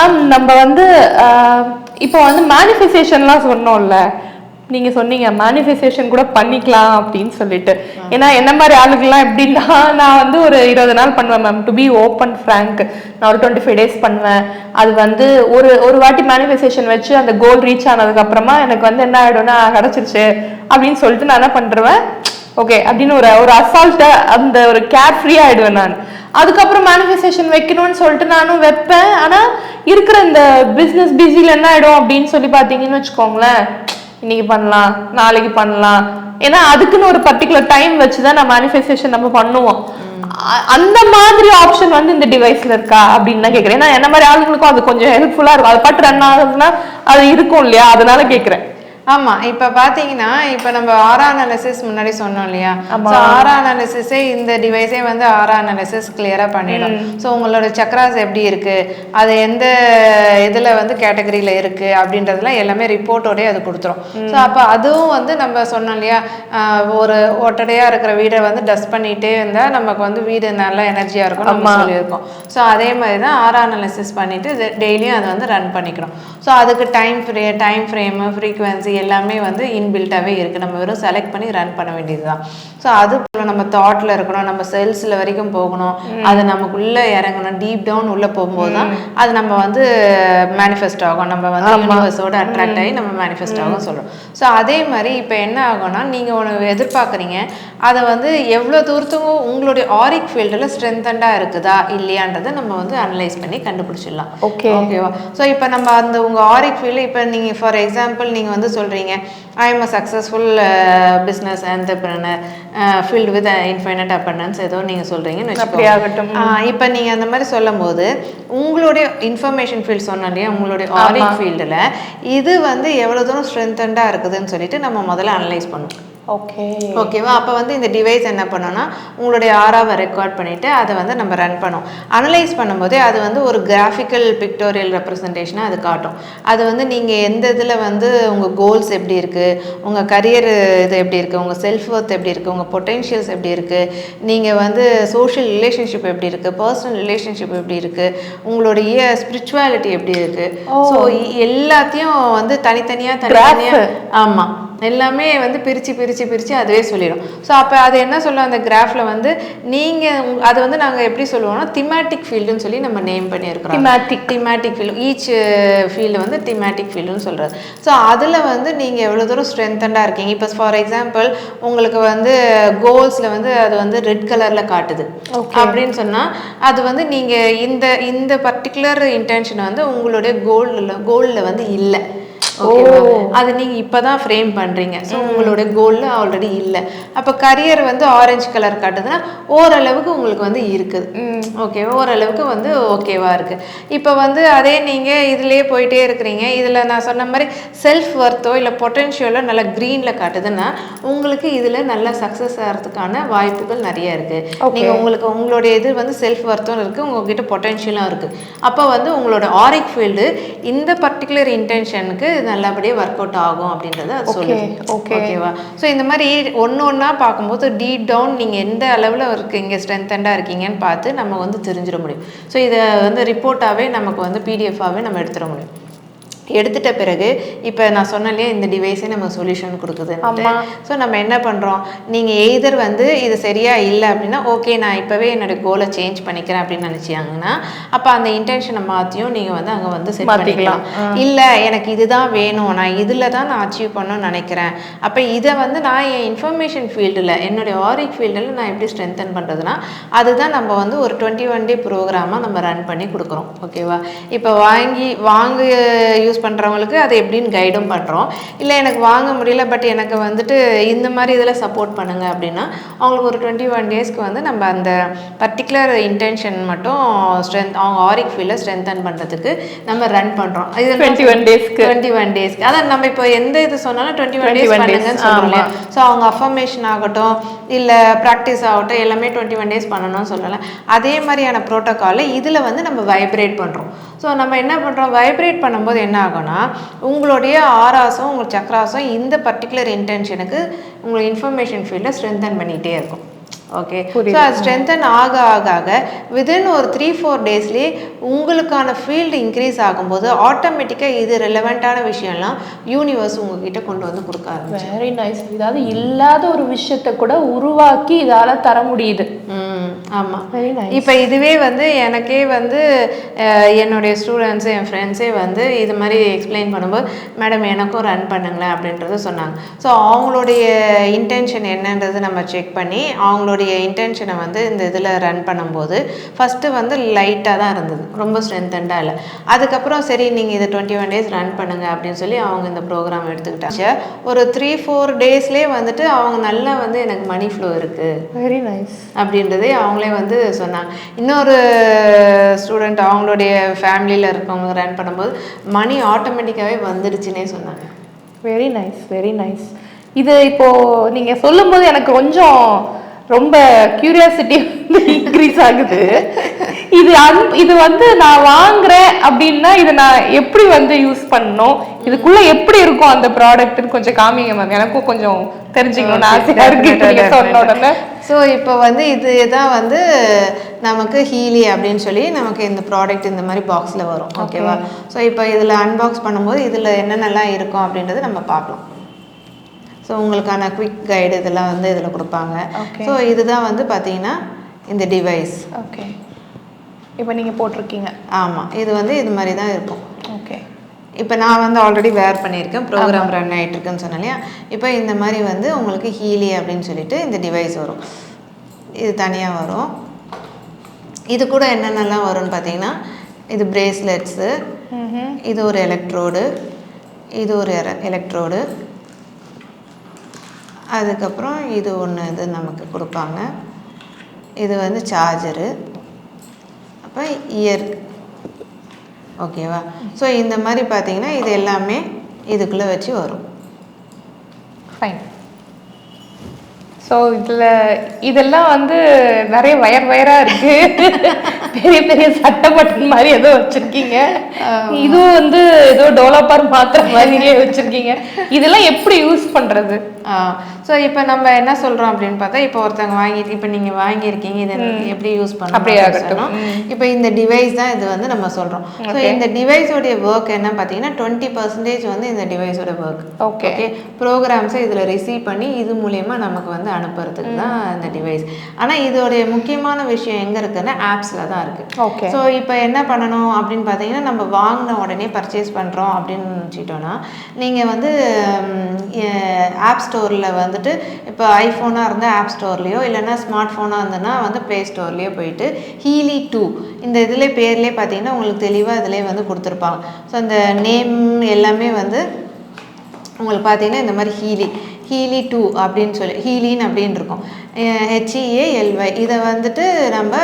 Ma'am நம்ம வந்து இப்போ வந்து மேனிஃபெஸ்டேஷன்லாம் சொன்னோம்ல. நீங்க சொன்னீங்க மேனிஃபெஸ்டேஷன் கூட பண்ணிக்கலாம் அப்படின்னு சொல்லிட்டு. ஏன்னா என்ன மாதிரி ஆளுங்கெல்லாம் எப்படின்னா நான் வந்து ஒரு இருபது நாள் பண்ணுவேன் ma'am to be open frank நான் ஒரு டுவெண்ட்டி ஃபைவ் டேஸ் பண்ணுவேன். அது வந்து ஒரு ஒரு வாட்டி மேனிஃபெஸ்டேஷன் வச்சு அந்த கோல் ரீச் ஆனதுக்கு அப்புறமா எனக்கு வந்து என்ன ஆயிடும்னா கிடைச்சிருச்சு. அப்படின்னு சொல்லிட்டு நான் என்ன பண்றேன் ஓகே அப்படின்னு ஒரு ஒரு அசால்ட்டா அந்த ஒரு கேர் ஃப்ரீ ஆயிடுவேன் நான். அதுக்கப்புறம் மேனிஃபெஸ்டேஷன் வைக்கணும்னு சொல்லிட்டு நானும் வைப்பேன். ஆனா இருக்கிற இந்த பிசினஸ் பிஸில என்ன ஆயிடும் அப்படின்னு சொல்லி பாத்தீங்கன்னு வச்சுக்கோங்களேன். இன்னைக்கு பண்ணலாம் நாளைக்கு பண்ணலாம். ஏன்னா அதுக்குன்னு ஒரு பர்டிகுலர் டைம் வச்சுதான் நான் மேனிஃபெஸ்டேஷன் நம்ம பண்ணுவோம். அந்த மாதிரி ஆப்ஷன் வந்து இந்த டிவைஸ்ல இருக்கா அப்படின்னு தான் கேக்குறேன் ஏன்னா என்ன மாதிரி ஆளுங்களுக்கும் அது கொஞ்சம் ஹெல்ப்ஃபுல்லா இருக்கும். அது பாட்டு ரன் ஆகுதுன்னா அது இருக்கும் இல்லையா? அதனால கேக்குறேன் ஆமா இப்ப பாத்தீங்கன்னா இப்ப நம்ம ஆரா அனாலிசிஸ் முன்னாடி சொன்னோம் இல்லையா? ஆரா அனாலிசிஸே இந்த டிவைஸே வந்து ஆரா அனாலிசிஸ் கிளியரா பண்ணிடும். ஸோ உங்களோட சக்ராஸ் எப்படி இருக்கு? அது எந்த இதுல வந்து கேட்டகரியில இருக்கு? அப்படின்றதுலாம் எல்லாமே ரிப்போர்ட்டோடய அது கொடுத்துரும். ஸோ அப்ப அதுவும் வந்து நம்ம சொன்னோம் இல்லையா? ஒரு ஒட்டடையா இருக்கிற வீடை வந்து டஸ்ட் பண்ணிட்டே இருந்தா நமக்கு வந்து வீடு நல்லா எனர்ஜியா இருக்கும் நம்ம சொல்லியிருக்கோம். ஸோ அதே மாதிரி தான் ஆரா அனாலிசிஸ் பண்ணிட்டு டெய்லியும் அதை வந்து ரன் பண்ணிக்கணும். ஸோ அதுக்கு டைம் ஃப்ரே டைம் ஃப்ரேமு ஃப்ரீக்வன்சி எல்லாமே வந்து இன்பில்ட்டாகவே இருக்குது நம்ம வெறும் செலக்ட் பண்ணி ரன் பண்ண வேண்டியது தான் ஸோ அது போல நம்ம தாட்டில் இருக்கணும். நம்ம செல்ஸில் வரைக்கும் போகணும். அது நமக்குள்ளே இறங்கணும். டீப் டவுன் உள்ளே போகும்போது தான் அது நம்ம வந்து மேனிஃபெஸ்ட் ஆகும். நம்ம வந்து யூனிவர்ஸோட அட்ராக்ட் ஆகி நம்ம மேனிஃபெஸ்ட் ஆகும் சொல்கிறோம் ஸோ அதே மாதிரி இப்போ என்ன ஆகும்னா நீங்கள் ஒன்று எதிர்பார்க்குறீங்க. அதை வந்து எவ்வளோ தூரத்துக்கு உங்களுடைய ஆரிக் ஃபீல்டில் ஸ்ட்ரென்தண்டாக இருக்குதா இல்லையான்றதை நம்ம வந்து அனலைஸ் பண்ணி கண்டுபிடிச்சிடலாம். Okay. ஓகேவா ஸோ இப்போ நம்ம அந்த உங்கள் ஆரிக் ஃபீல்டு இப்போ நீங்கள் ஃபார் எக்ஸாம்பிள் நீங்கள் வந்து சொல்கிறீங்க I am a successful business entrepreneur filled with infinite abundance ஏதோ நீங்கள் சொல்கிறீங்கன்னு ஆகட்டும். இப்போ நீங்கள் அந்த மாதிரி சொல்லும்போது உங்களுடைய இன்ஃபர்மேஷன் ஃபீல்ட் சொன்னோம் இல்லையா? உங்களுடைய ஆரிக் ஃபீல்டில் இது வந்து எவ்வளோ தூரம் ஸ்ட்ரென்தண்டாக இருக்குதுன்னு சொல்லிட்டு நம்ம முதல்ல அனலைஸ் பண்ணுவோம். ஓகே ஓகேவா அப்போ வந்து இந்த டிவைஸ் என்ன பண்ணோம்னா உங்களுடைய ஆராவை ரெக்கார்ட் பண்ணிவிட்டு அதை வந்து நம்ம ரன் பண்ணோம். அனலைஸ் பண்ணும்போதே அது வந்து ஒரு கிராஃபிக்கல் பிக்டோரியல் ரெப்ரசன்டேஷனாக அது காட்டும். அது வந்து நீங்கள் எந்த இதில் வந்து உங்கள் கோல்ஸ் எப்படி இருக்குது உங்கள் கரியர் இது எப்படி இருக்குது உங்கள் செல்ஃப் ஒர்த் எப்படி இருக்குது உங்கள் பொட்டென்ஷியல்ஸ் எப்படி இருக்குது நீங்கள் வந்து சோஷியல் ரிலேஷன்ஷிப் எப்படி இருக்குது பர்சனல் ரிலேஷன்ஷிப் எப்படி இருக்குது உங்களுடைய ஸ்பிரிச்சுவாலிட்டி எப்படி இருக்குது ஸோ எல்லாத்தையும் வந்து தனித்தனியாக தனித்தனியாக ஆமாம் எல்லாமே வந்து பிரித்து பிரித்து பிரித்து அதுவே சொல்லிடும் ஸோ அப்போ அது என்ன சொல்லும்? அந்த கிராஃபில் வந்து நீங்கள் அது வந்து நாங்கள் எப்படி சொல்லுவோம்னா திமேட்டிக் ஃபீல்டுன்னு சொல்லி நம்ம நேம் பண்ணியிருக்கிறோம் Thematic. Thematic field each field வந்து திமேட்டிக் ஃபீல்டுன்னு சொல்கிறது ஸோ அதில் வந்து நீங்கள் எவ்வளோ தூரம் ஸ்ட்ரென்தண்டாக இருக்கீங்க? இப்போ ஃபார் எக்ஸாம்பிள் உங்களுக்கு வந்து கோல்ஸில் வந்து அது வந்து ரெட் கலரில் காட்டுது. அப்படின்னு சொன்னால் அது வந்து நீங்கள் இந்த இந்த பர்டிகுலர் இன்டென்ஷன் வந்து உங்களுடைய கோல்டில் கோல்டில் வந்து இல்லை. ஓகேவா அது நீங்க இப்பதான் ஃப்ரேம் பண்றீங்க. ஸோ உங்களோட கோல்ல ஆல்ரெடி இல்லை. அப்ப கரியர் வந்து ஆரஞ்சு கலர் காட்டுதுன்னா ஓரளவுக்கு உங்களுக்கு வந்து இருக்குது. ஓகே ஓரளவுக்கு வந்து ஓகேவா இருக்கு. இப்போ வந்து அதே நீங்க இதுலயே போயிட்டே இருக்கிறீங்க. இதுல நான் சொன்ன மாதிரி செல்ஃப் ஒர்த்தோ இல்லை பொட்டென்ஷியலோ நல்லா க்ரீன்ல காட்டுதுன்னா உங்களுக்கு இதுல நல்ல சக்ஸஸ் ஆகிறதுக்கான வாய்ப்புகள் நிறைய இருக்கு. நீங்க உங்களுக்கு உங்களுடைய இது வந்து செல்ஃப் ஒர்த்தும் இருக்கு உங்ககிட்ட பொட்டென்ஷியலும் இருக்கு. அப்போ வந்து உங்களோட ஆரிக் ஃபீல்டு இந்த பர்டிகுலர் இன்டென்ஷனுக்கு நல்லபடியாக ஒர்க் அவுட் ஆகும் அப்படின்றத சொல்லுது. okay. ஓகேவா ஸோ இந்த மாதிரி ஒன்று ஒன்றா பார்க்கும்போது டீப் டவுன் நீங்கள் எந்த அளவில் இருக்கீங்க ஸ்ட்ரென்த்தண்டாக இருக்கீங்கன்னு பார்த்து நம்ம வந்து தெரிஞ்சிட முடியும். ஸோ இதை வந்து ரிப்போர்ட்டாகவே நமக்கு வந்து பிடிஎஃபாகவே நம்ம எடுத்துட முடியும். எடுத்துட்ட பிறகு இப்போ நான் சொன்னேன் இல்லையா இந்த டிவைஸே நம்ம சொல்யூஷன் கொடுக்குது ஸோ நம்ம என்ன பண்ணுறோம் நீங்கள் எய்தர் வந்து இது சரியா இல்லை அப்படின்னா ஓகே நான் இப்போவே என்னோட கோலை சேஞ்ச் பண்ணிக்கிறேன் அப்படின்னு நினச்சாங்கன்னா அப்போ அந்த இன்டென்ஷனை மாற்றியும் நீங்கள் வந்து அங்கே வந்து செட் பண்ணிக்கலாம். இல்லை எனக்கு இதுதான் வேணும். நான் இதில் தான் நான் அச்சீவ் பண்ணணும்னு நினைக்கிறேன். அப்போ இதை வந்து நான் என் இன்ஃபர்மேஷன் ஃபீல்டில் என்னுடைய ஆரிக் ஃபீல்டில் நான் எப்படி ஸ்ட்ரென்தன் பண்ணுறதுனா அதுதான் நம்ம வந்து ஒரு டுவெண்ட்டி ஒன் டே ப்ரோக்ராமாக நம்ம ரன் பண்ணி கொடுக்குறோம். ஓகேவா இப்போ வாங்கி வாங்க யூஸ் பண்ணுறவங்களுக்கு அதை எப்படின்னு கைடும் பண்ணுறோம் இல்லை எனக்கு வாங்க முடியல பட் எனக்கு வந்துட்டு இந்த மாதிரி இதில் சப்போர்ட் பண்ணுங்க அப்படின்னா அவங்களுக்கு ஒரு டுவெண்ட்டி ஒன் டேஸ்க்கு வந்து நம்ம அந்த பர்டிகுலர் இன்டென்ஷன் மட்டும் ஸ்ட்ரென்த் அவங்க ஆரிக் ஃபீல்டில் ஸ்ட்ரென்தன் பண்ணுறதுக்கு நம்ம ரன் பண்ணுறோம் இது 21 டேஸ்க்கு டுவெண்ட்டி ஒன் டேஸ்க்கு அதான் நம்ம இப்போ எந்த இது சொன்னாலும் டுவெண்ட்டி ஒன் டேஸ் 21 days, பண்ணுங்கன்னு சொல்லுவோம் ஸோ அவங்க அஃபர்மேஷன் ஆகட்டும் இல்லை ப்ராக்டிஸ் ஆகட்டும் எல்லாமே டுவெண்ட்டி ஒன் டேஸ் பண்ணணும்னு சொல்லலாம் அதே மாதிரியான ப்ரோட்டோக்காலை இதில் வந்து நம்ம வைப்ரேட் பண்ணுறோம் ஸோ நம்ம என்ன பண்ணுறோம் வைப்ரேட் பண்ணும்போது என்ன ஆகும்னா உங்களுடைய ஆராசம் உங்கள் சக்ராசம் இந்த பர்டிகுலர் இன்டென்ஷனுக்கு உங்கள் இன்ஃபர்மேஷன் ஃபீல்டில் ஸ்ட்ரென்தன் பண்ணிகிட்டே இருக்கும். ஓகே. ஸோ அது ஸ்ட்ரென்தன் ஆக ஆக ஆக வித்தின் ஒரு த்ரீ ஃபோர் டேஸ்லேயே உங்களுக்கான ஃபீல்டு இன்க்ரீஸ் ஆகும்போது ஆட்டோமேட்டிக்காக இது ரெலவெண்ட்டான விஷயம்லாம் யூனிவர்ஸ் உங்ககிட்ட கொண்டு வந்து கொடுக்க ஆரம்பிச்சு வெரி நைஸ் இதாவது இல்லாத ஒரு விஷயத்தை கூட உருவாக்கி இதால தர முடியுது. ஆமாம் இப்போ இதுவே வந்து எனக்கே வந்து என்னுடைய ஸ்டூடெண்ட்ஸு என் ஃப்ரெண்ட்ஸே வந்து இது மாதிரி எக்ஸ்பிளைன் பண்ணும்போது மேடம் எனக்கும் ரன் பண்ணுங்களேன் அப்படின்றத சொன்னாங்க. ஸோ அவங்களுடைய இன்டென்ஷன் என்னன்றது நம்ம செக் பண்ணி அவங்களுடைய இன்டென்ஷனை வந்து இந்த இதில் ரன் பண்ணும்போது ஃபஸ்ட்டு வந்து லைட்டாக தான் இருந்தது. ரொம்ப ஸ்ட்ரென்த்தண்டாக இல்லை. அதுக்கப்புறம் சரி நீங்கள் இதை டுவெண்ட்டி ஒன் டேஸ் ரன் பண்ணுங்க அப்படின்னு சொல்லி அவங்க இந்த ப்ரோக்ராம் எடுத்துக்கிட்டாங்க. ஒரு த்ரீ ஃபோர் டேஸ்லேயே வந்துட்டு அவங்க நல்லா வந்து எனக்கு மணி ஃப்ளோ இருக்குது வெரி நைஸ் அப்படின்றதே அவங்களே வந்து சொன்னாங்க. இன்னொரு ஸ்டூடெண்ட் அவங்களுடைய ஃபேமிலியில் இருக்கவங்க ரன் பண்ணும்போது மணி ஆட்டோமேட்டிக்காகவே வந்துடுச்சுன்னே சொன்னாங்க. வெரி நைஸ் வெரி நைஸ் இது இப்போ நீங்க சொல்லும்போது எனக்கு கொஞ்சம் ரொம்ப கியூரியாசிட்டி இன்க்ரீஸ் ஆகுது. இது அன் இது வந்து நான் வாங்குறேன் அப்படின்னா இதை நான் எப்படி வந்து யூஸ் பண்ணணும்? இதுக்குள்ள எப்படி இருக்கும் அந்த ப்ராடக்ட்னு கொஞ்சம் காமிங்க மேம் எனக்கும் கொஞ்சம் தெரிஞ்சுக்கணும்னு ஆசையா இருக்கு. சொன்ன உடனே. ஸோ இப்போ வந்து இது தான் வந்து நமக்கு ஹீலி அப்படின்னு சொல்லி நமக்கு இந்த ப்ராடக்ட் இந்த மாதிரி பாக்ஸில் வரும். ஓகேவா ஸோ இப்போ இதில் அன்பாக்ஸ் பண்ணும்போது இதில் என்னென்னலாம் இருக்கும் அப்படின்றத நம்ம பார்க்கலாம். ஸோ உங்களுக்கான குவிக் கைடு இதெல்லாம் வந்து இதில் கொடுப்பாங்க. ஸோ இதுதான் வந்து பார்த்தீங்கன்னா இந்த டிவைஸ் ஓகே இப்போ நீங்க போட்டிருக்கீங்க. ஆமாம் இது வந்து இது மாதிரி தான் இருக்கும். ஓகே இப்போ நான் வந்து ஆல்ரெடி வேர் பண்ணியிருக்கேன் ப்ரோக்ராம் ரன் ஆகிட்டு இருக்குன்னு சொன்னேன் இல்லையா இப்போ இந்த மாதிரி வந்து உங்களுக்கு ஹீலி அப்படின்னு சொல்லிட்டு இந்த டிவைஸ் வரும். இது தனியாக வரும். இது கூட என்னென்னலாம் வரும்னு பார்த்தீங்கன்னா இது பிரேஸ்லெட்ஸு இது ஒரு எலக்ட்ரோடு இது ஒரு எலக்ட்ரோடு அதுக்கப்புறம் இது ஒன்று இது நமக்கு கொடுப்பாங்க. இது வந்து சார்ஜரு அப்போ இயர் ஓகேவா? ஸோ இந்த மாதிரி பார்த்தீங்கன்னா இது எல்லாமே இதுக்குள்ளே வச்சு வரும். ஃபைன் ஸோ இதில் இதெல்லாம் வந்து நிறைய வயர் வயராக இருக்கு. பெரிய பெரிய சட்டை பட்டன் மாதிரி ஏதோ வச்சிருக்கீங்க. இதுவும் வந்து ஏதோ டெவலப்பர் மாத்திர மாதிரியே வச்சிருக்கீங்க. இதெல்லாம் எப்படி யூஸ் பண்றது? ஸோ இப்போ நம்ம என்ன சொல்கிறோம் அப்படின்னு பார்த்தா இப்போ ஒருத்தவங்க வாங்கிட்டு இப்போ நீங்கள் வாங்கியிருக்கீங்க இதை எப்படி யூஸ் அப்படியே பண்ணணும் ஆகட்டும். இப்போ இந்த டிவைஸ் தான் இது வந்து நம்ம சொல்கிறோம் ஸோ இந்த டிவைஸோடைய ஒர்க் என்ன பார்த்தீங்கன்னா டுவெண்ட்டி பர்சன்டேஜ் வந்து இந்த டிவைஸோட ஒர்க். ஓகே ப்ரோக்ராம்ஸை இதில் ரிசீவ் பண்ணி இது மூலயமா நமக்கு வந்து அனுப்புறதுக்கு தான் இந்த டிவைஸ் ஆனால் இதோடைய முக்கியமான விஷயம் எங்கே இருக்குன்னா ஆப்ஸில் தான் இருக்குது ஓகே ஸோ இப்போ என்ன பண்ணணும் அப்படின்னு பார்த்தீங்கன்னா நம்ம வாங்கின உடனே பர்ச்சேஸ் பண்ணுறோம் அப்படின்னு நினச்சிட்டோன்னா நீங்கள் வந்து ஆப் ஸ்டோரில் வந்துட்டு இப்போ ஐஃபோனாக இருந்தால் ஆப் ஸ்டோர்லேயோ இல்லைன்னா ஸ்மார்ட் ஃபோனாக இருந்ததுன்னா வந்து ப்ளே ஸ்டோர்லேயோ போயிட்டு ஹீலி டூ இந்த இதில் பேர்லேயே பார்த்தீங்கன்னா உங்களுக்கு தெளிவாக இதிலே வந்து கொடுத்துருப்பாங்க. ஸோ அந்த நேம் எல்லாமே வந்து உங்களுக்கு பார்த்தீங்கன்னா இந்த மாதிரி ஹீலி ஹீலி டூ அப்படின்னு சொல்லி ஹீலின் அப்படின்னு இருக்கும். ஹெச்இஏஎல்ஒய் இதை வந்துட்டு நம்ம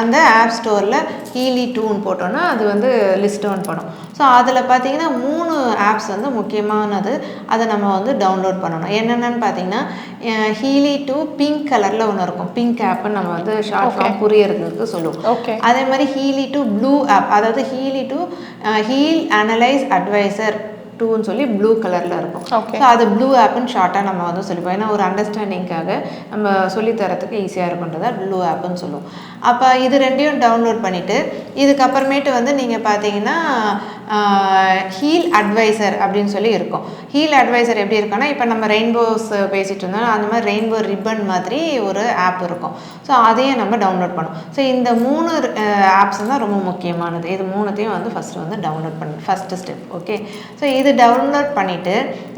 அந்த ஆப் ஸ்டோரில் ஹீலி டூன்னு போட்டோன்னா அது வந்து லிஸ்ட் டவுன் பண்ணும் ஸோ அதில் பார்த்தீங்கன்னா மூணு ஆப்ஸ் வந்து முக்கியமானது. அதை நம்ம வந்து டவுன்லோட் பண்ணணும். என்னென்னு பார்த்தீங்கன்னா ஹீலி டூ பிங்க் கலரில் ஒன்று இருக்கும். பிங்க் ஆப்னு நம்ம வந்து ஷார்ட் ஃபார்ம் புரியறதுக்கு சொல்லுவோம். ஓகே அதே மாதிரி ஹீலி டு ப்ளூ ஆப் அதாவது Healy to heal analyse advisor டூன்னு சொல்லி ப்ளூ கலரில் இருக்கும். ஸோ அது ப்ளூ ஆப்னு ஷார்ட்டாக நம்ம வந்து சொல்லிப்போம். ஏன்னா ஒரு அண்டர்ஸ்டாண்டிங்காக நம்ம சொல்லித்தரத்துக்கு ஈஸியாக இருக்குன்றதா ப்ளூ ஆப்னு சொல்லுவோம். அப்போ இது ரெண்டையும் டவுன்லோட் பண்ணிவிட்டு இதுக்கப்புறமேட்டு வந்து நீங்கள் பார்த்தீங்கன்னா ஹீல் அட்வைசர் அப்படின்னு சொல்லி இருக்கும். ஹீல் அட்வைசர் எப்படி இருக்கும்னா இப்போ நம்ம ரெயின்போஸ் பேசிகிட்டு இருந்தோம் அந்த மாதிரி ரெயின்போ ரிப்பன் மாதிரி ஒரு ஆப் இருக்கும். ஸோ அதையும் நம்ம டவுன்லோட் பண்ணும். ஸோ இந்த மூணு ஆப்ஸ் தான் ரொம்ப முக்கியமானது. இது மூணுத்தையும் வந்து ஃபஸ்ட்டு வந்து டவுன்லோட் பண்ணு ஃபஸ்ட்டு ஸ்டெப் ஓகே ஸோ இது டவுன்லோட் பண்ணிவிட்டு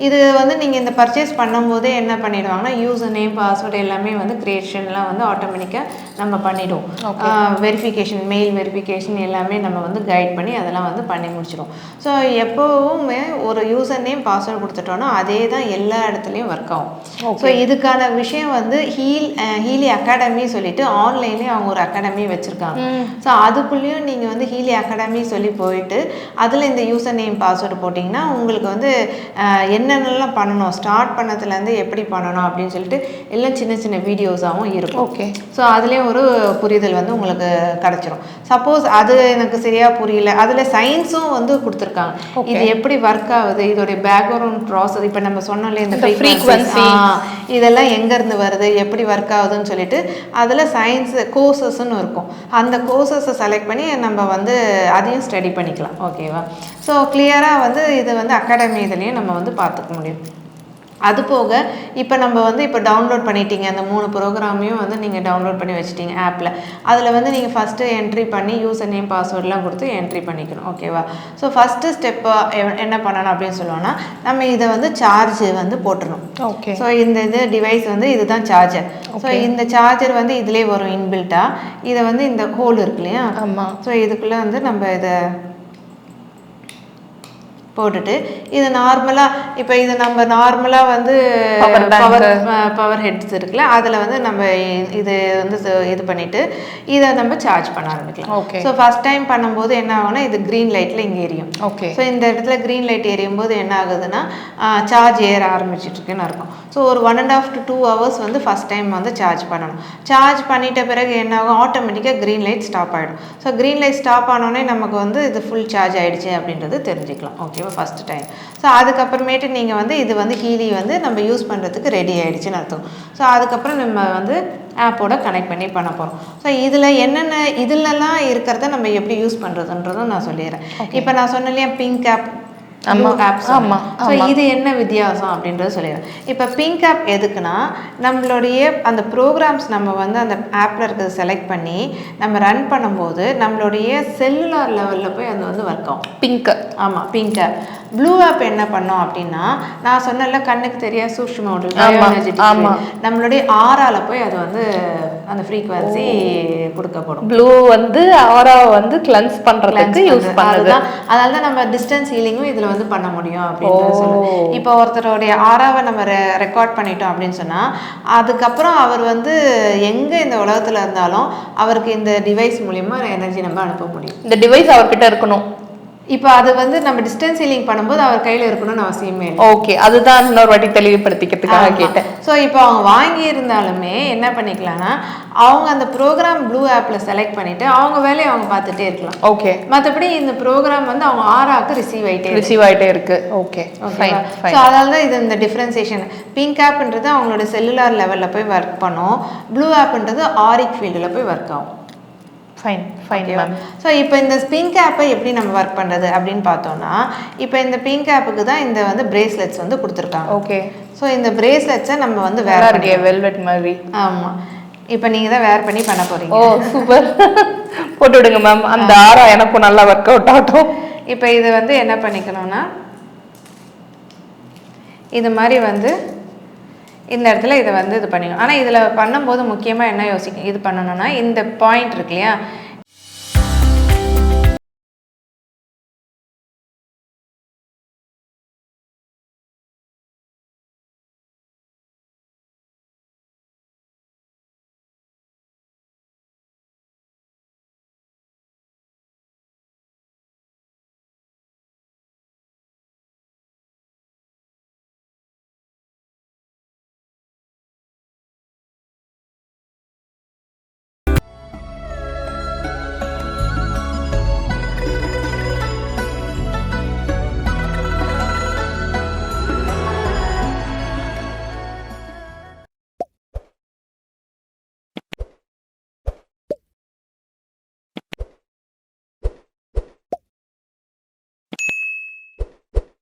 இது வந்து நீங்கள் இந்த பர்ச்சேஸ் பண்ணும்போதே என்ன பண்ணிடுவாங்கன்னா யூசர் நேம் பாஸ்வேர்டு எல்லாமே வந்து கிரியேஷன்லாம் வந்து ஆட்டோமேட்டிக்காக நம்ம பண்ணிடுவோம். வெரிஃபிகேஷன் மெயில் வெரிஃபிகேஷன் எல்லாமே நம்ம வந்து கைட் பண்ணி அதெல்லாம் வந்து பண்ணி முடிச்சிடும் ஸோ எப்போவுமே ஒரு யூசர் நேம் பாஸ்வேர்டு கொடுத்துட்டோன்னா அதே தான் எல்லா இடத்துலையும் ஒர்க் ஆகும். ஸோ இதுக்கான விஷயம் வந்து ஹீல் ஹீலி அகாடமி சொல்லிட்டு ஆன்லைன்லேயே அவங்க ஒரு அகாடமி வச்சுருக்காங்க. ஸோ அதுக்குள்ளேயும் நீங்கள் வந்து ஹீலி அகாடமி சொல்லி போயிட்டு அதில் இந்த யூசர் நேம் பாஸ்வேர்டு போட்டிங்கன்னா உங்களுக்கு வந்து என்னென்னலாம் பண்ணணும் ஸ்டார்ட் பண்ணதுலேருந்து எப்படி பண்ணணும் அப்படின்னு சொல்லிட்டு எல்லாம் சின்ன சின்ன வீடியோஸாகவும் இருக்கும். ஓகே ஸோ அதுலேயும் ஒரு புரிதல் வந்து உங்களுக்கு கிடச்சிரும். சப்போஸ் அது எனக்கு சரியாக புரியல. அதில் சயின்ஸும் வந்து வந்து கொடுத்துருக்காங்க. இது எப்படி ஒர்க் ஆகுது? இதோடைய பேக்ரவுண்ட் ப்ராசஸ் இப்போ நம்ம சொன்னோம்ல இந்த. ஆ, இதெல்லாம் எங்கேருந்து வருது? எப்படி ஒர்க் ஆகுதுன்னு சொல்லிட்டு அதில் சயின்ஸ் கோர்சஸ்ன்னு இருக்கும். அந்த கோர்சஸை செலக்ட் பண்ணி நம்ம வந்து அதையும் ஸ்டடி பண்ணிக்கலாம். ஓகேவா ஸோ கிளியராக வந்து இது வந்து அகாடமி இதுலேயும் நம்ம வந்து பார்த்துக்க முடியும். அது போக இப்போ நம்ம வந்து இப்போ டவுன்லோட் பண்ணிட்டீங்க அந்த மூணு ப்ரோக்ராமையும் வந்து நீங்கள் டவுன்லோட் பண்ணி வச்சிட்டீங்க ஆப்பில் அதில் வந்து நீங்கள் ஃபஸ்ட்டு என்ட்ரி பண்ணி யூசர் நேம் பாஸ்வேர்ட்லாம் கொடுத்து என்ட்ரி பண்ணிக்கணும் ஓகேவா ஸோ ஃபஸ்ட்டு ஸ்டெப்பு என்ன பண்ணணும் அப்படின்னு சொல்லுவோன்னா நம்ம இதை வந்து சார்ஜ் வந்து போட்டுடணும் ஓகே ஸோ இந்த இது டிவைஸ் வந்து இதுதான் சார்ஜர் ஸோ இந்த சார்ஜர் வந்து இதிலே வரும் இன்பில்ட்டா இதை வந்து இந்த ஹோல் இருக்கு இல்லையா? ஆமா. ஸோ இதுக்குள்ளே வந்து நம்ம இதை போட்டுட்டு இது நார்மலாக இப்போ இது நம்ம நார்மலாக வந்து. பவர் பவர் ஹெட்ஸ் இருக்குல்ல அதில் வந்து நம்ம இது வந்து இது பண்ணிட்டு இதை நம்ம சார்ஜ் பண்ண ஆரம்பிக்கலாம். ஓகே ஸோ ஃபஸ்ட் டைம் பண்ணும்போது என்ன ஆகும்னா இது க்ரீன் லைட்டில் இங்கே எரியும். ஓகே ஸோ இந்த இடத்துல க்ரீன் லைட் எரியும் போது என்ன ஆகுதுன்னா சார்ஜ் ஏற ஆரம்பிச்சிட்டு இருக்குன்னு அர்த்தம். ஸோ ஒரு one and half to two hours வந்து ஃபஸ்ட் டைம் வந்து சார்ஜ் பண்ணணும். சார்ஜ் பண்ணிட்ட பிறகு என்ன ஆகும்? ஆட்டோமேட்டிக்காக க்ரீன் லைட் ஸ்டாப் ஆகிடும் ஸோ க்ரீன் லைட் ஸ்டாப் ஆனோடனே நமக்கு வந்து இது ஃபுல் சார்ஜ் ஆயிடுச்சு அப்படின்றது தெரிஞ்சுக்கலாம். ஓகேவா ஃபஸ்ட் டைம் ஸோ அதுக்கப்புறமேட்டு நீங்கள் வந்து இது வந்து ஹீலி வந்து நம்ம யூஸ் பண்ணுறதுக்கு ரெடி ஆயிடுச்சுன்னு அர்த்தம். ஸோ அதுக்கப்புறம் நம்ம வந்து ஆப்போட கனெக்ட் பண்ணி பண்ண போகிறோம் ஸோ இதில் என்னென்ன இதுலலாம் இருக்கிறத நம்ம எப்படி யூஸ் பண்ணுறதுன்றதும் நான் சொல்லிடுறேன். இப்போ நான் சொன்னேன் இல்லையா பிங்க் ஆப் இது என்ன வித்தியாசம் அப்படின்றத சொல்லிடுறேன். இப்போ பிங்க் ஆப் எதுக்குன்னா நம்மளுடைய அந்த ப்ரோக்ராம்ஸ் நம்ம வந்து அந்த ஆப்பில் இருக்கிறத செலக்ட் பண்ணி நம்ம ரன் பண்ணும்போது நம்மளுடைய செல்லுலார் லெவலில் போய் அது வந்து ஒர்க் ஆகும். பிங்க் ஆமாம் பிங்க் ஆப் ப்ளூ ஆப் என்ன பண்ணோம் அப்படின்னா நான் சொன்னல கண்ணுக்கு தெரியாத field. நம்மளுடைய ஆறால போய் அது வந்து அந்த ஃப்ரீக்வன்சி கொடுக்கப்படும். ப்ளூ வந்து ஆரா வந்து கிளென்ஸ் பண்றதுக்கு யூஸ் பண்ணுது. அதனால தான் நம்ம டிஸ்டன்ஸ் ஹீலிங்கும் இதுல வந்து பண்ண முடியும் அப்படின்னு ஓ. சொல்லுவேன் இப்போ ஒருத்தருடைய ஆறாவை நம்ம ரெக்கார்ட் பண்ணிட்டோம் அப்படின்னு சொன்னா அதுக்கப்புறம் அவர் வந்து எங்க இந்த உலகத்துல இருந்தாலும் அவருக்கு இந்த டிவைஸ் மூலியமா எனர்ஜி நம்ம அனுப்ப முடியும். இந்த டிவைஸ் அவர்கிட்ட இருக்கணும். இப்போ அது வந்து நம்ம டிஸ்டன்ஸ் ஹீலிங் பண்ணும்போது அவர் கையில இருக்கணும்னு அவசியமே இல்லை. ஓகே அதுதான் இன்னொரு வாட்டி தெளிவுபடுத்திக்கிறதுக்காக கேட்டேன். ஸோ இப்போ அவங்க வாங்கி இருந்தாலுமே என்ன பண்ணிக்கலாம்னா அவங்க அந்த ப்ரோக்ராம் ப்ளூ ஆப்ல செலக்ட் பண்ணிட்டு அவங்க வேலையை அவங்க பார்த்துட்டே இருக்கலாம். ஓகே மற்றபடி இந்த ப்ரோக்ராம் வந்து அவங்க ஆறாக்கு ரிசீவ் ஆயிட்டே இருக்கு. ரிசீவ் ஆயிட்டே இருக்கு. ஓகே ஃபைன் ஸோ அதனால தான் இது இந்த டிஃப்ரென்சியேஷன் பிங்க் ஆப்ன்றது அவங்களோட செல்லுலார் லெவலில் போய் ஒர்க் பண்ணும். ப்ளூ ஆப்ன்றது ஆரிக் ஃபீல்டில் போய் ஒர்க் ஆகும். ஃபைன் ஃபைன் மேம் ஸோ இப்போ இந்த பிங்க் ஆப்பை எப்படி நம்ம ஒர்க் பண்ணுறது அப்படின்னு பார்த்தோம்னா இப்போ இந்த பிங்க் ஆப்புக்கு தான் இந்த வந்து பிரேஸ்லெட்ஸ் வந்து கொடுத்துருக்காங்க. ஓகே ஸோ இந்த பிரேஸ்லெட்ஸை நம்ம வந்து பண்ணி இருக்கே வெல்வெட் மாதிரி. ஆமாம் இப்போ நீங்கள் தான் வேர் பண்ணி பண்ண போகிறீங்க ஓ சூப்பர் போட்டு விடுங்க மேம் அந்த ஆரா எனக்கும் நல்லா ஒர்க் அவுட் ஆகட்டும். இப்போ இது வந்து என்ன பண்ணிக்கணும்னா இது மாதிரி வந்து இந்த இடத்துல இதை வந்து இது பண்ணிக்கணும். ஆனால் இதில் பண்ணும்போது முக்கியமாக என்ன யோசிக்க இது பண்ணணும்னா இந்த பாயிண்ட் இருக்கு இல்லையா?